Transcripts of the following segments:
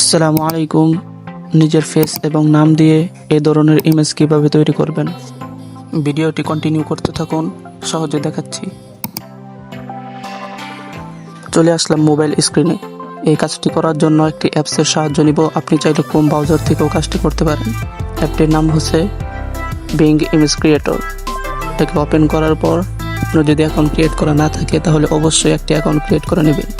আসসালামু আলাইকুম। নিজের ফেস এবং নাম দিয়ে এ ধরনের ইমেজ কীভাবে তৈরি করবেন? ভিডিওটি কন্টিনিউ করতে থাকুন, সহজে দেখাচ্ছি। চলে আসলাম মোবাইল স্ক্রিনে এই কাজটি করার জন্য একটি অ্যাপসের সাহায্য নিব। আপনি চাইলে কোন ব্রাউজার থেকেও কাজটি করতে পারেন। অ্যাপটির নাম হচ্ছে বিং ইমেজ ক্রিয়েটর এটাকে ওপেন করার পর আপনার যদি অ্যাকাউন্ট ক্রিয়েট করা না থাকে, তাহলে অবশ্যই একটি অ্যাকাউন্ট ক্রিয়েট করে নেবেন।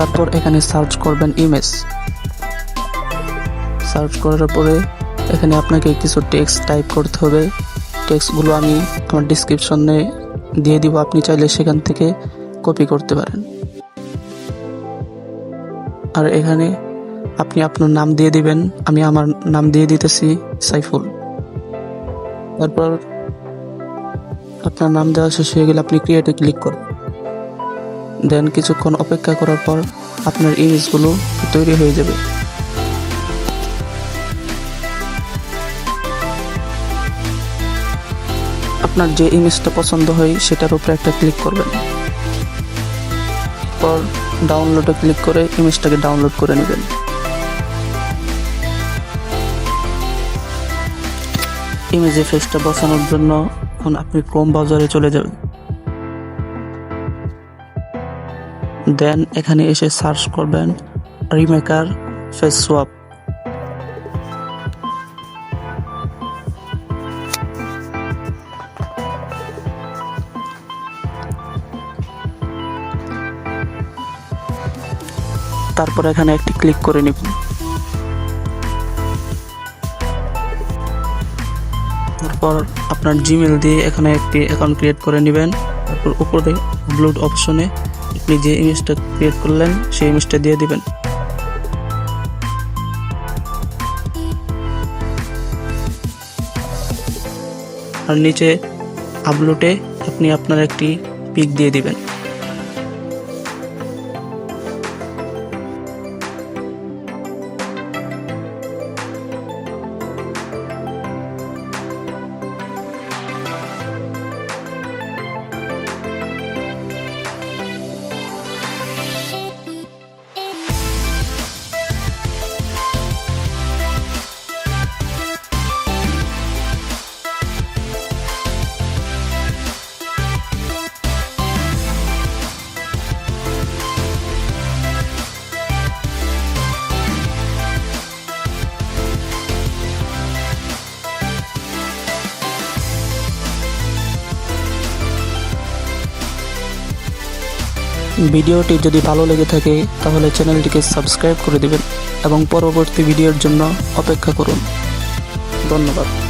তারপর এখানে সার্চ করবেন ইমেজ সার্চ করার পরে এখানে আপনাকে কিছু টেক্সট টাইপ করতে হবে। টেক্সটগুলো আমি আমার ডিসক্রিপশনে দিয়ে দিব, আপনি চাইলে সেখান থেকে কপি করতে পারেন। আর এখানে আপনি আপনার নাম দিয়ে দিবেন, আমি আমার নাম দিয়ে দিতেছি সাইফুল। তারপর আপনার নাম দেওয়া শেষ হয়ে গেলে আপনি ক্রিয়েটে ক্লিক করুন দেন কিছুক্ষণ অপেক্ষা করার পর আপনার ইমেজগুলো তৈরি হয়ে যাবে। আপনার যে ইমেজটা পছন্দ হয় সেটার উপরে একটা ক্লিক করবেন। পর ডাউনলোডে ক্লিক করে ইমেজটাকে ডাউনলোড করে নেবেন। ইমেজে ফেসটা বসানোর জন্য এখন আপনি ক্রোম ব্রাউজারে চলে যাবেন। দেন এখানে এসে সার্চ করবেন রিমেকার ফেস সোয়াপ তারপর এখানে একটি ক্লিক করে নিব তারপর আপনার জিমেল দিয়ে এখানে একটি অ্যাকাউন্ট ক্রিয়েট করে নেবেন। তারপর উপরে আপলোড অপশনে আপনি যে ইমেজটা ক্রিয়েট করলেন, সেই ইমেজটা দিয়ে দিবেন। আর নিচে আপলোডে আপনি আপনার একটি পিক দিয়ে দিবেন। ভিডিওটি যদি ভালো লেগে থাকে, তাহলে চ্যানেলটিকে সাবস্ক্রাইব করে দেবেন এবং পরবর্তী ভিডিওর জন্য অপেক্ষা করুন। ধন্যবাদ।